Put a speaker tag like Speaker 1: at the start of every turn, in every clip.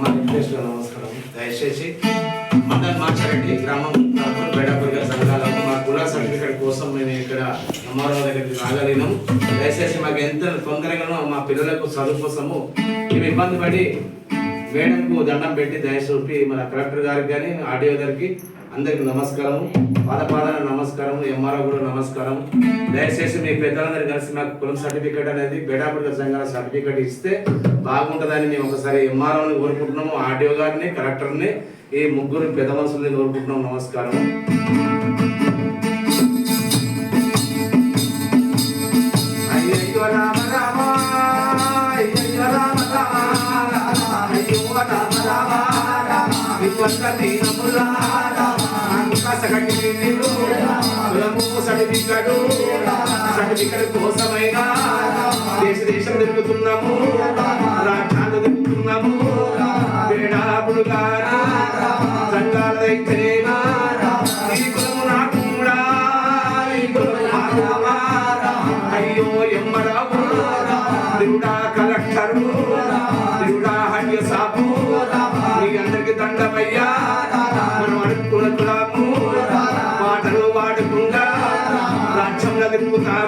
Speaker 1: అమ్మ వెంకటేశ్వర నమస్కారం. దయచేసి మండల్ మాచారెడ్డి గ్రామం కాకూర్ బేడాపూర్ సంఘాలకు మా కులా సర్టిఫికేట్ కోసం మేము ఇక్కడ ఎంఆర్ఓ దగ్గరికి రాగలేను దయచేసి మాకు ఎంత తొందరగానో మా పిల్లలకు చదువు కోసము మేము ఇబ్బంది పడి మేడంకు దండం పెట్టి దయచూపి మన కలెక్టర్ గారికి కానీ ఆడియో గారికి అందరికి నమస్కారం పాద నమస్కారం ఎంఆర్ఓ కూడా నమస్కారం దయచేసి మీ పెద్దలందరూ కలిసి నాకు కులం సర్టిఫికేట్ అనేది బేడాపూర్ సంఘాల సర్టిఫికేట్ ఇస్తే బాగుంటుందని మేము ఒకసారి ఎంఆర్ఓని కోరుకుంటున్నాము ఆడియో గారిని కలెక్టర్ని ఈ ముగ్గురు పెద్ద మనుషుల్ని కోరుకుంటున్నాము. నమస్కారం రామ విశ్వంత దీనములా రామ కసగట్టి కోసమైన దేశ దేశం తిరుగుతున్నాము రాజ్యాలు తిరుగుతున్నాము వేడాపుడు గారు సంఘాలైతేనేమా ఈ కులము కూడా ఈ కులము అయ్యో ఎమ్మరావు దేవుడా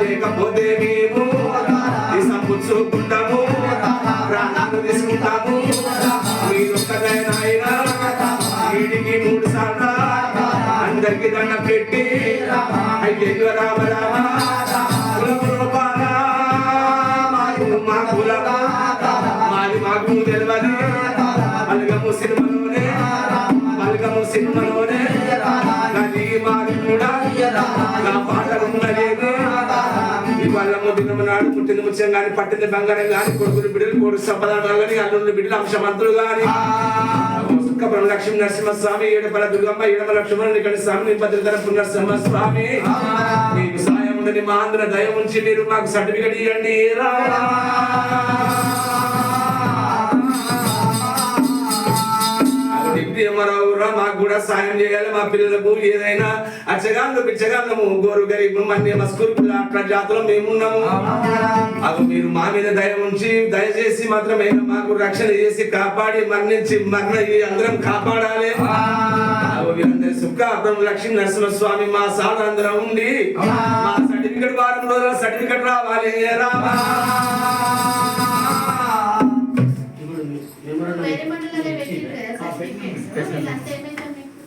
Speaker 1: లేకపోతే మేము సంపుచ్చుకుంటాము ప్రాణాలు తీసుకుంటాము. మీరు ఒక్కదైనా వీడికి మూడు సార్లు అందరికి దండ పెట్టి అయితే రామ రామ. మాకు మా కులమ మాది మాకు తెలియదు. మల్గము సినిమాలోనే మల్గము సినిమాలోనే పుట్టిన ముత్యం గాని పట్టిన బంగారం గాని కొడుకులు బిడ్డలు కోడు సంపదలు గాని అల్లుని బిడ్డలు అంశమంతులు గాని. సుఖపురం లక్ష్మీ నరసింహస్వామి ఏడపల దుర్గమ్మ ఏడప లక్ష్మణుని ఇక్కడ స్వామి భద్రధర పునర్సింహ స్వామి మీకు సాయం ఉండని మా ఆంధ్ర దయ ఉంచి మీరు మాకు సర్టిఫికెట్ ఇవ్వండి డిప్యూటీ ఎంఆర్ఓ మాకు కూడా సాయం చేయాలి. మా పిల్లలకు ఏదైనా అచ్చగాళ్ళు పిచ్చగాళ్ళము గోరు గరీబు మన్య మస్కూరు అట్లా జాతులు మేమున్నాము అవి మీరు మా మీద దయ ఉంచి దయచేసి మాత్రమే మాకు రక్షణ చేసి కాపాడి మరణించి మరణ ఈ అందరం కాపాడాలి. వీరందరి సుఖార్థం లక్ష్మీ నరసింహస్వామి మా సార్ అందరం ఉండి మా సర్టిఫికెట్ వారం రోజుల సర్టిఫికెట్ రావాలి. రామా?